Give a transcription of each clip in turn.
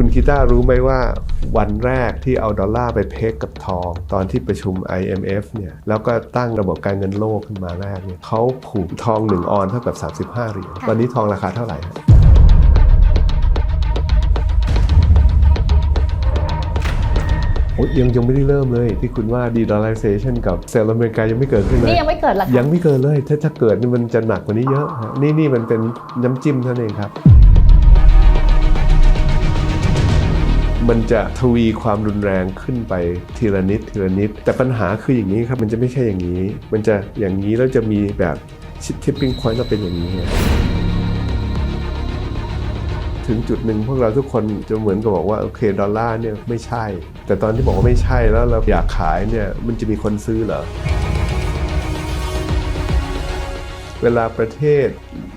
คุณคิต้ารู้ไหมว่าวันแรกที่เอาดอลลาร์ไปเพกกับทอง ตอนที่ประชุม IMF เนี่ยแล้วก็ตั้งระบบการเงินโลกขึ้นมาแรกเนี่ยเขาผูกทอง1ออนเท่ากับ 35เหรียญตอนนี้ทองราคาเท่าไหร่ฮะโอ้ยยังยังไม่ได้เริ่มเลยที่คุณว่า de-dollarization กับเซลล์อเมริกายังไม่เกิดขึ้นเลยนี่ยังไม่เกิดหรอคะยังไม่เกิดเลย ถ้าถ้าเกิดนี่มันจะหนักกว่านี้เยอะฮะนี่นี่มันเป็นน้ำจิ้มเท่านั้นเองครับ มันจะทวีความรุนแรงขึ้นไปทีละนิดทีละนิด แต่ปัญหาคืออย่างนี้ครับมันจะไม่ใช่อย่างนี้ มันจะอย่างนี้แล้วจะมีแบบทิปปิ้งพอยต์เราเป็นอย่างนี้ถึงจุดหนึ่งพวกเราทุกคนจะเหมือนกับบอกว่าโอเคดอลลาร์เนี่ยไม่ใช่ แต่ตอนที่บอกว่าไม่ใช่แล้วเราอยากขายเนี่ยมันจะมีคนซื้อเหรอ เวลาประเทศ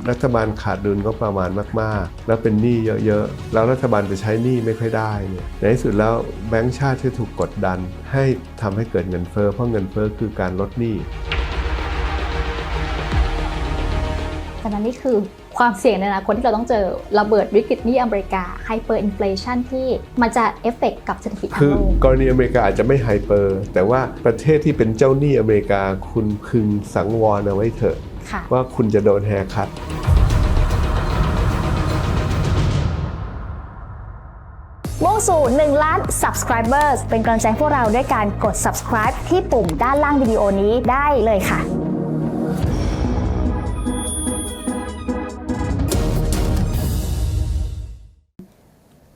รัฐบาลขาดดุลก็ประมาณมาก ๆ แล้วเป็นหนี้เยอะ ๆ แล้วรัฐบาลจะใช้หนี้ไม่ค่อยได้เนี่ยในที่สุดแล้วแบงก์ชาติที่ถูกกดดัน ให้ทำให้เกิดเงินเฟ้อเพราะเงินเฟ้อคือการลดหนี้แต่นั้นนี่คือความเสี่ยงในอนาคตที่เราต้องเจอระเบิดวิกฤตหนี้อเมริกาไฮเปอร์อินฟลชันที่มันจะเอฟเฟกกับเศรษฐกิจทั้คืงอโลกกรณีอเมริกาอาจจะไม่ไฮเปอร์แต่ว่าประเทศที่เป็นเจ้าหนี้อเมริกาคุณพึงสังวรเอาไว้เถอะค่ะ ว่าคุณจะโดนแฮร์คัตมุ่งสู่ 1 ล้าน subscribers เป็นกำลังใจให้พวกเราด้วยการกด subscribe ที่ปุ่มด้านล่างวิดีโอนี้ได้เลยค่ะ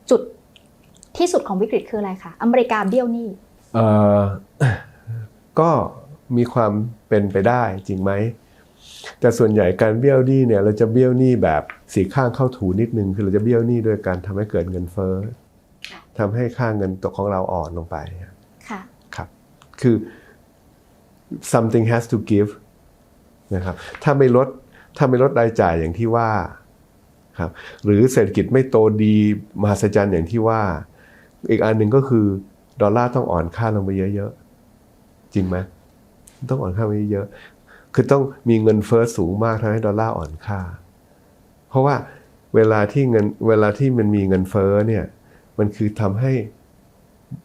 จุดที่สุดของวิกฤตคืออะไรคะ อเมริกาเบี้ยวหนี้เอ่อก็มีความเป็นไปได้จริงไหม แต่ส่วนใหญ่การเบี้ยวหนี้เนี่ยเราจะเบี้ยวหนี้แบบสีข้างเข้าถูนิดนึงคือเราจะเบี้ยวหนี้โดยการทำให้เกิดเงินเฟ้อค่ะทำให้ค่าเงินตกของเราอ่อนลงไปค่ะครับ คือ something has to give นะครับถ้าไม่ลดถ้าไม่ลดรายจ่ายอย่างที่ว่าครับหรือเศรษฐกิจไม่โตดีมหัศจรรย์อย่างที่ว่า อีกอันหนึ่งก็คือดอลลาร์ต้องอ่อนค่าลงไปเยอะๆจริงไหมต้องอ่อนค่าไปเยอะๆ คือต้องมีเงินเฟ้อสูงมากทำให้ดอลลาร์อ่อนค่า เพราะว่าเวลาที่เงินเวลาที่มันมีเงินเฟ้อเนี่ย มันคือทำให้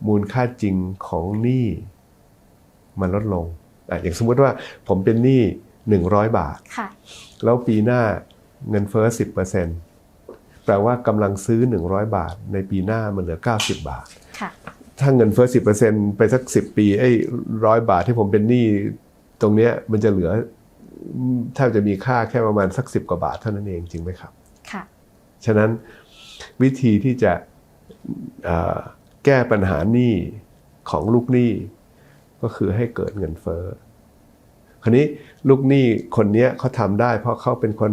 มูลค่าจริงของหนี้มันลดลงอะอย่างสมมุติว่าผมเป็นหนี้100บาทค่ะแล้วปีหน้าเงินเฟ้อ10%แปลว่ากำลังซื้อ100บาท ในปีหน้ามันเหลือ90บาทค่ะถ้าเงินเฟ้อ10%ไปสัก10ปีไอ้ร้อยบาทที่ผมเป็นหนี้ ตรงเนี้ยมันจะเหลือแทบจะมีค่าแค่ประมาณสัก10กว่าบาทเท่านั้นเองจริงไหมครับค่ะฉะนั้นวิธีที่จะเอ่อแก้ปัญหาหนี้ของลูกหนี้ก็คือให้เกิดเงินเฟ้อคราวนี้ลูกหนี้คนเนี้ยเขาทำได้ เพราะเขาเป็นคน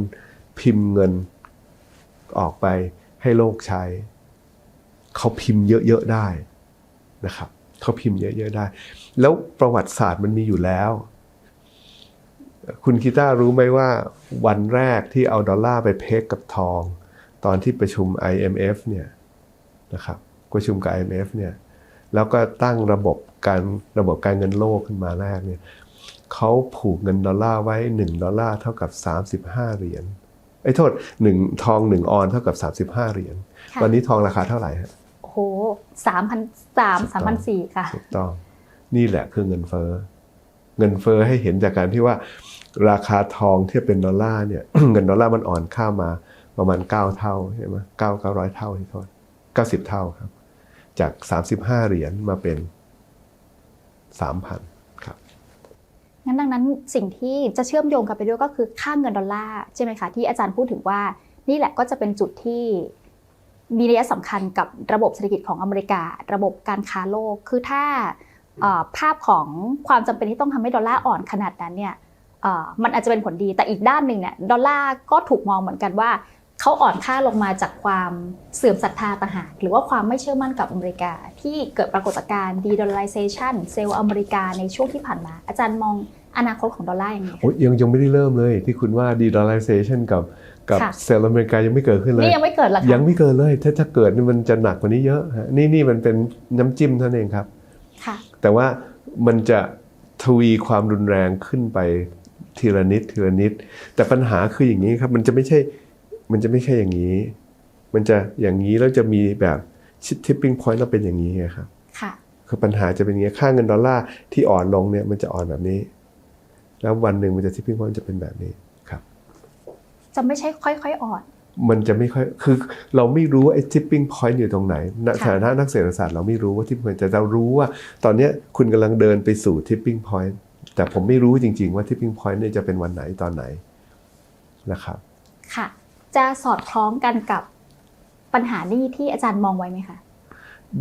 พิมพ์เงินออกไปให้โลกใช้ เขาพิมพ์เยอะๆได้นะครับเขาพิมพ์เยอะๆได้ แล้วประวัติศาสตร์มันมีอยู่แล้ว คุณกีตาร์รู้ไหมว่าวันแรกที่เอาดอลลาร์ไปเพกกับทอง ตอนที่ประชุม IMF เนี่ยนะครับประชุมกับ IMF เนี่ยแล้วก็ตั้งระบบการระบบการเงินโลกขึ้นมาแรกเนี่ยเขาผูกเงินดอลลาร์ไว้ 1 ดอลลาร์เท่ากับ 35 เหรียญไอ้ยโทษ 1 ทอง 1 ออนเท่ากับ 35 เหรียญค่ะตอนนี้ทองราคาเท่าไหร่ฮะโอ้โหสามพันสามสามพันสี่ค่ะถูกต้องนี่แหละคือเงินเฟ้อเงินเฟ้อให้เห็นจากการที่ว่า ราคาทองเทียบเป็นดอลลาร์เนี่ยเงินดอลลาร์มันอ่อนค่ามาประมาณ 9 เท่าใช่ไหมเก้าเก้าร้อยเท่าที่โทษเก้าสิบเท่าครับ จาก 35 เหรียญมาเป็น 3,000ครับงั้นดังนั้นสิ่งที่จะเชื่อมโยงกันไปด้วยก็คือค่าเงินดอลลาร์ใช่ไหมคะที่อาจารย์พูดถึงว่า นี่แหละก็จะเป็นจุดที่มีนัยสำคัญกับระบบเศรษฐกิจของอเมริกา ระบบการค้าโลกคือถ้าภาพของความจำเป็นที่ต้องทำให้ดอลลาร์อ่อนขนาดนั้นเนี่ย มันอาจจะเป็นผลดีแต่อีกด้านหนึ่งเนี่ยดอลลาร์ก็ถูกมองเหมือนกันว่าเขาอ่อนค่าลงมาจากความเสื่อมศรัทธาต่างหากหรือว่าความไม่เชื่อมั่นกับอเมริกา ที่เกิดปรากฏการณ์ de-dollarization เซลล์อเมริกาในช่วงที่ผ่านมา อาจารย์มองอนาคตของดอลลาร์ยังไงคะโอ้ยยังยังไม่ได้เริ่มเลยที่คุณว่า de-dollarization กับกับค่ะเซลล์อเมริกายังไม่เกิดขึ้นเลยนี่ยังไม่เกิดหรอคะยังไม่เกิดเลย ถ้าถ้าเกิดนี่มันจะหนักกว่านี้เยอะฮะนี่นี่มันเป็นน้ำจิ้มเท่านั้นเองครับค่ะแต่ว่ามันจะทวีความรุนแรงขึ้นไป ทีละนิดทีละนิด แต่ปัญหาคืออย่างนี้ครับ มันจะไม่ใช่มันจะไม่ใช่อย่างนี้ มันจะอย่างนี้แล้วจะมีแบบ tipping point เราเป็นอย่างนี้ไงครับค่ะคือปัญหาจะเป็นอย่างนี้ค่าเงินดอลลาร์ที่อ่อนลงเนี่ยมันจะอ่อนแบบนี้ แล้ววันหนึ่งมันจะ tipping point จะเป็นแบบนี้ครับ จะไม่ใช่ค่อยๆอ่อนมันจะไม่ค่อย คือเราไม่รู้ว่าไอ้ tipping point อยู่ตรงไหนณค่ะฐานะนักเศรษฐศาสตร์เราไม่รู้ว่า tipping point แต่เรารู้ว่า ตอนเนี้ยคุณกำลังเดินไปสู่ tipping point แต่ผมไม่รู้จริง ๆ ว่า tipping point เนี่ยจะเป็นวันไหนตอนไหนนะครับค่ะ จะสอดคล้องกันกับปัญหานี้ที่อาจารย์มองไว้ไหมคะ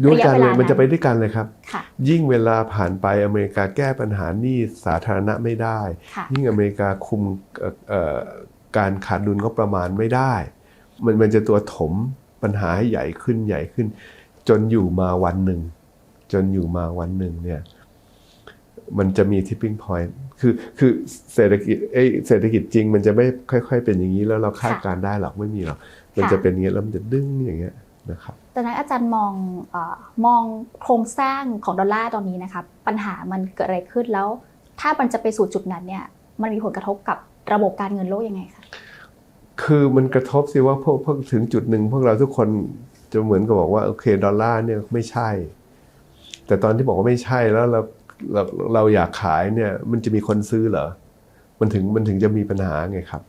ด้วยกันระยะเวเลลายนั้นมันจะไปด้วยกันเลยครับค่ะยิ่งเวลาผ่านไปอเมริกาแก้ปัญหาหนี้สาธารณะไม่ได้ค่ะยิ่งอเมริกาคุมเอ่อเอ่อการขาดดุลงบประมาณไม่ได้ มันมันจะตัวถมปัญหาให้ใหญ่ขึ้นใหญ่ขึ้น จนอยู่มาวันหนึ่ง จนอยู่มาวันหนึ่งเนี่ย มันจะมี tipping point คือคือเศรษฐกิจเอ้ยเศรษฐกิจจริง มันจะไม่ค่อย ๆ เป็นอย่างนี้แล้วเราคาดการณ์ได้หรอกไม่มีหรอกมันจะเป็นอย่างเงี้ยแล้วมันจะดึงอย่างเงี้ยนะครับดังนั้นอาจารย์มองเออมองโครงสร้างของดอลลาร์ตอนนี้นะคะปัญหามันเกิดอะไรขึ้นแล้ว ถ้ามันจะไปสู่จุดนั้นเนี่ยมันมีผลกระทบกับระบบการเงินโลกยังไงคะคือมันกระทบสิว่าพวกพวกถึงจุดหนึ่งพวกเราทุกคนจะเหมือนกับบอกว่าโอเคดอลลาร์เนี่ยไม่ใช่ แต่ตอนที่บอกว่าไม่ใช่แล้วเรา เราเราอยากขายเนี่ย มันจะมีคนซื้อเหรอ มันถึงมันถึงจะมีปัญหาไงครับ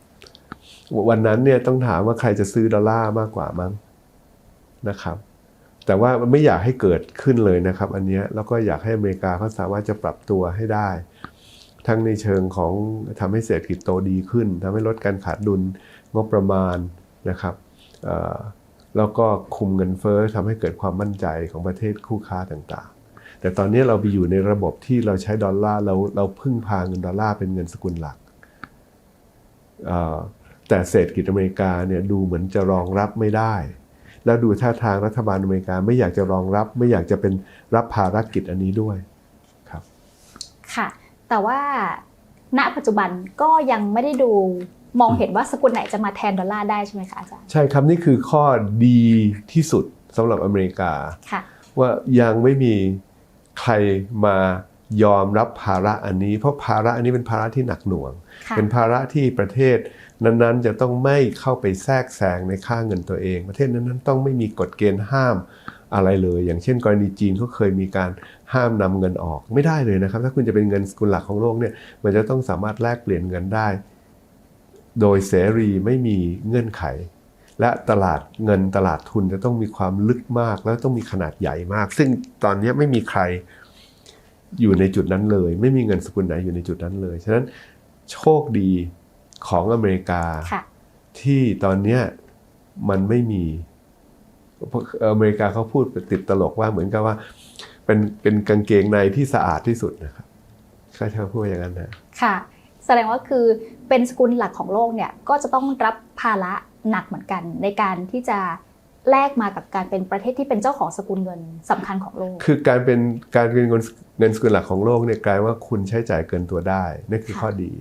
วันนั้นเนี่ยต้องถามว่าใครจะซื้อดอลลาร์มากกว่ามั้งนะครับ แต่ว่ามันไม่อยากให้เกิดขึ้นเลยนะครับ อันนี้แล้วก็อยากให้อเมริกาเขาสามารถจะปรับตัวให้ได้ ทั้งในเชิงของทำให้เศรษฐกิจโตดีขึ้นทำให้ลดการขาดดุลงบประมาณนะครับแล้วก็คุมเงินเฟ้อทำให้เกิดความมั่นใจของประเทศคู่ค้าต่างๆ แต่ตอนนี้เราไปอยู่ในระบบที่เราใช้ดอลลาร์เราเราพึ่งพาเงินดอลลาร์เป็นเงินสกุลหลักเอ่อแต่เศรษฐกิจอเมริกาเนี่ยดูเหมือนจะรองรับไม่ได้ แล้วดูท่าทางรัฐบาลอเมริกาไม่อยากจะรองรับ ไม่อยากจะเป็นรับภารกิจอันนี้ด้วยครับ ค่ะ แต่ว่าณปัจจุบันก็ยังไม่ได้ดูมองเห็นว่าสกุลไหนจะมาแทนดอลลาร์ได้ใช่ไหมคะอาจารย์ใช่ครับนี่คือข้อดีที่สุดสำหรับอเมริกาค่ะว่ายังไม่มี ใครมายอมรับภาระอันนี้ เพราะภาระอันนี้เป็นภาระที่หนักหน่วงค่ะเป็นภาระที่ประเทศนั้นๆ จะต้องไม่เข้าไปแทรกแซงในค่าเงินตัวเอง ประเทศนั้นๆ ต้องไม่มีกฎเกณฑ์ห้ามอะไรเลย อย่างเช่น กรณีจีนเขาเคยมีการห้ามนำเงินออกไม่ได้เลยนะครับ ถ้าคุณจะเป็นเงินสกุลหลักของโลกเนี่ยมันจะต้องสามารถแลกเปลี่ยนเงินได้ โดยเสรีไม่มีเงื่อนไข และตลาดเงินตลาดทุนจะต้องมีความลึกมากแล้วต้องมีขนาดใหญ่มาก ซึ่งตอนนี้ไม่มีใครอยู่ในจุดนั้นเลย ไม่มีเงินสกุลไหนอยู่ในจุดนั้นเลย ฉะนั้นโชคดีของอเมริกาค่ะที่ตอนเนี้ยมันไม่มีอเมริกาเขาพูดติดตลกว่าเหมือนกับว่า เป็นเป็นกางเกงในที่สะอาดที่สุดนะครับเขาจะพูดอย่างนั้นนะค่ะ แสดงว่าคือเป็นสกุลหลักของโลกเนี่ยก็จะต้องรับภาระ หนักเหมือนกัน ในการที่จะแลกมากับการเป็นประเทศที่เป็นเจ้าของสกุลเงินสำคัญของโลก คือการเป็นการเป็นเงินเงินสกุลหลักของโลกเนี่ยกลายว่าคุณใช้จ่ายเกินตัวได้นั่นคือค่ะข้อดี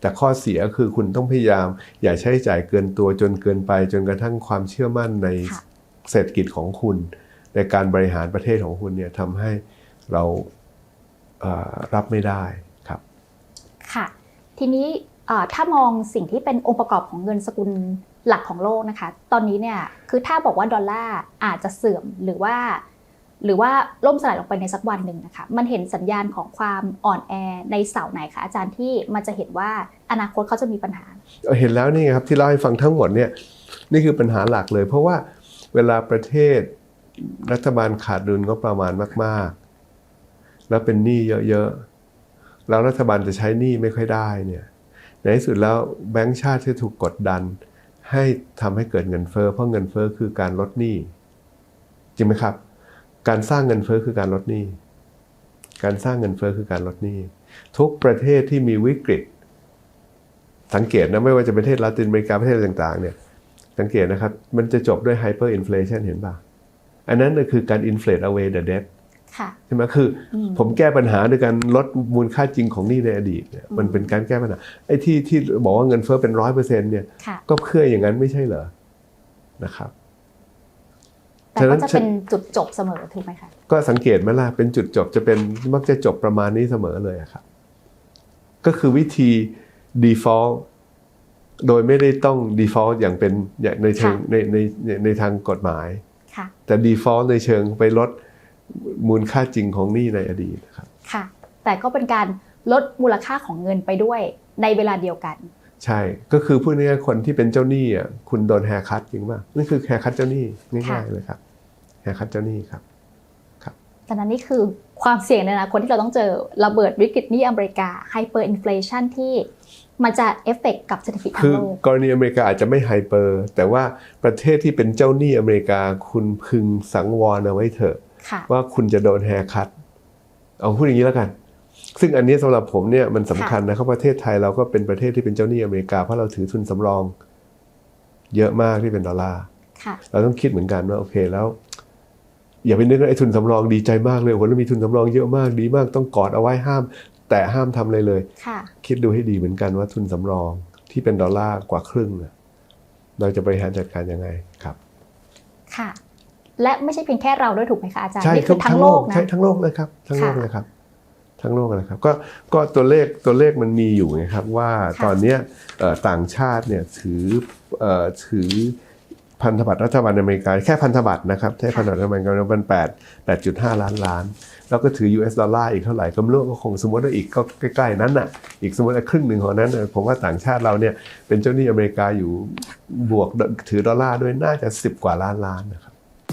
แต่ข้อเสียคือคุณต้องพยายาม อย่าใช้จ่ายเกินตัวจนเกินไปจนกระทั่งความเชื่อมั่นในค่ะเศรษฐกิจของคุณ ในการบริหารประเทศของคุณเนี่ยทำให้เราเอ่อรับไม่ได้ครับ ค่ะ ทีนี้เอ่อถ้ามองสิ่งที่เป็นองค์ประกอบของเงินสกุล หลักของโลกนะคะ ตอนนี้เนี่ยคือถ้าบอกว่าดอลลาร์อาจจะเสื่อมหรือว่า หรือว่าล่มสลายลงไปในสักวันหนึ่งนะคะ มันเห็นสัญญาณของความอ่อนแอในเสาไหนคะอาจารย์ที่มันจะเห็นว่าอนาคตเขาจะมีปัญหา เห็นแล้วนี่ครับที่เล่าให้ฟังทั้งหมดเนี่ยนี่คือปัญหาหลักเลย เพราะว่าเวลาประเทศรัฐบาลขาดดุลก็ประมาณมาก ๆ แล้วเป็นหนี้เยอะๆแล้วรัฐบาลจะใช้หนี้ไม่ค่อยได้เนี่ยในที่สุดแล้วแบงก์ชาติจะถูกกดดัน ให้ทำให้เกิดเงินเฟ้อเพราะเงินเฟ้อคือการลดหนี้จริงไหมครับ การสร้างเงินเฟ้อคือการลดหนี้การสร้างเงินเฟ้อคือการลดหนี้ทุกประเทศที่มีวิกฤต สังเกตนะไม่ว่าจะประเทศลาตินอเมริกาประเทศต่างๆเนี่ยสังเกตนะครับ มันจะจบด้วย hyper inflation เห็นป่ะอันนั้นคือการ inflate away the debt ใช่ไหมคืออมผมแก้ปัญหาด้วยการลดมูลค่าจริงของหนี้ในอดีตเนี่ยอืมมันเป็นการแก้ปัญหาไอ้ที่ที่บอกว่าเงินเฟ้อเป็นร้อยเปอร์เซ็นต์เนี่ยค่ะก็เพื่ออย่างนั้นไม่ใช่เหรอนะครับแต่ก็ฉะนั้จะนเป็นจุดจบเสมอถูกไหมคะก็สังเกตไหมล่ะเป็นจุดจบจะเป็นมักจะจบประมาณนี้เสมอเลยอะครับก็คือวิธี default โดยไม่ได้ต้อง default อย่างเป็นอย่างในเชิงค่ะในในในในทางกฎหมายค่ะแต่ default ในเชิงไปลด มูลค่าจริงของหนี้ในอดีตนะครับค่ะ แต่ก็เป็นการลดมูลค่าของเงินไปด้วยในเวลาเดียวกัน ใช่ก็คือพูดง่ายๆคนที่เป็นเจ้าหนี้อะคุณโดนแฮร์คัตจริงป่ะนั่นคือแฮร์คัตเจ้าหนี้ง่ายค่ะๆเลยครับแฮร์คัตเจ้าหนี้ครับแต่นั้นนี่คือความเสี่ยงในอนาคตที่เราต้องเจอระเบิดวิกฤตหนี้อเมริกาไฮเปอร์อินฟลชันที่มันจะเอฟเฟกกับเศรษฐกิจทั้คืงอโลกกรณีอเมริกาอาจจะไม่ไฮเปอร์แต่ว่าประเทศที่เป็นเจ้าหนี้อเมริกาคุณพึงสังวรเอาไว้เถอะค่ะ ว่าคุณจะโดนแฮร์คัตเอาพูดอย่างนี้แล้วกัน ซึ่งอันนี้สำหรับผมเนี่ยมันสำคัญนะครับประเทศไทยเราก็เป็นประเทศที่เป็นเจ้าหนี้อเมริกาเพราะเราถือทุนสำรอง เยอะมากที่เป็นดอลลาร์ค่ะเราต้องคิดเหมือนกันว่าโอเคแล้ว อย่าไปนึกว่าไอ้ทุนสำรองดีใจมากเลยโอ้โหเรามีทุนสำรองเยอะมากดีมาก ต้องกอดเอาไว้ห้าม แต่ห้ามทำอะไรเลยค่ะคิดดูให้ดีเหมือนกันว่าทุนสำรองที่เป็นดอลลาร์กว่าครึ่งน่ะเราจะบริหารจัดการยังไงครับ ค่ะ และไม่ใช่เพียงแค่เราด้วยถูกไหมคะอาจารย์ใช่นี่คือทั้งโลกนะใช่ทั้งโลกเลยครับทั้งโลกค่ะเลยครับ ทั้งโลกเลยครับ ก็ก็ตัวเลขตัวเลขมันมีอยู่ไงครับว่าค่ะตอนเนี้ยเอ่อต่างชาติเนี่ยถือเอ่อถือพันธบัตรรัฐบาลอเมริกาแค่พันธบัตรนะครับแค่พันธบัตรรัฐบาลอเมริกามันแปดแปดจุดห้าล้านล้าน แล้วก็ถือ US ดอลลาร์อีกเท่าไหร่ก็ไม่รู้ก็คงสมมติว่าอีกก็ใกล้ ๆ นั้นน่ะอีกสมมติว่าครึ่งหนึ่งของนั้นน่ะผมว่าต่างชาติเราเนี่ยเป็นเจ้าหนี้อเมริกาอยู่บวกถือดอลลาร์ด้วยน่าจะ10กว่าล้านล้านนะครับ